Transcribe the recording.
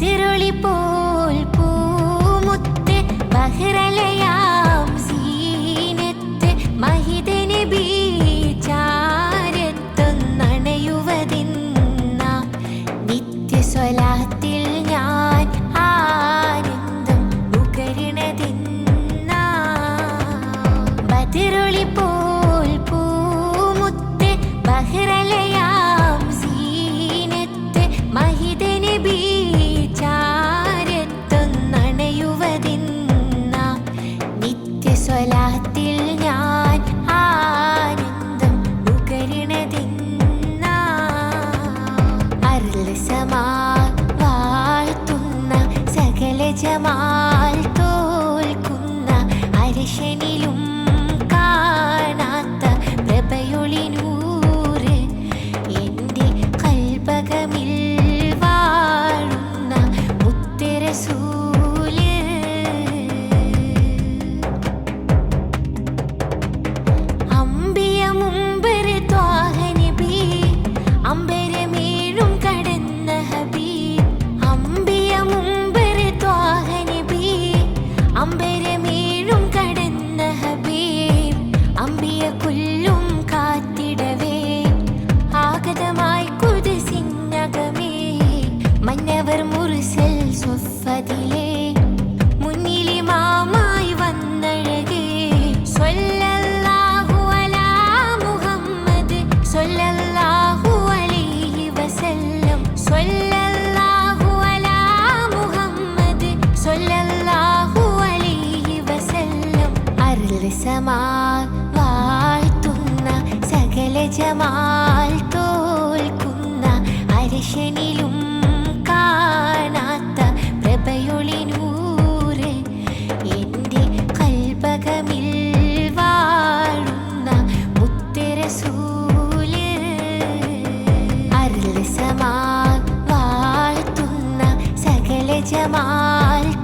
തിരുളി പോൽ പൂമുത്ത് ബഹിരലയാ ജമാൽ തോൽക്കുന്ന അരിശനിലും மனதிலே முன்னிலி மாமாய் வந்தழகு சொல்லல்லாஹு cemal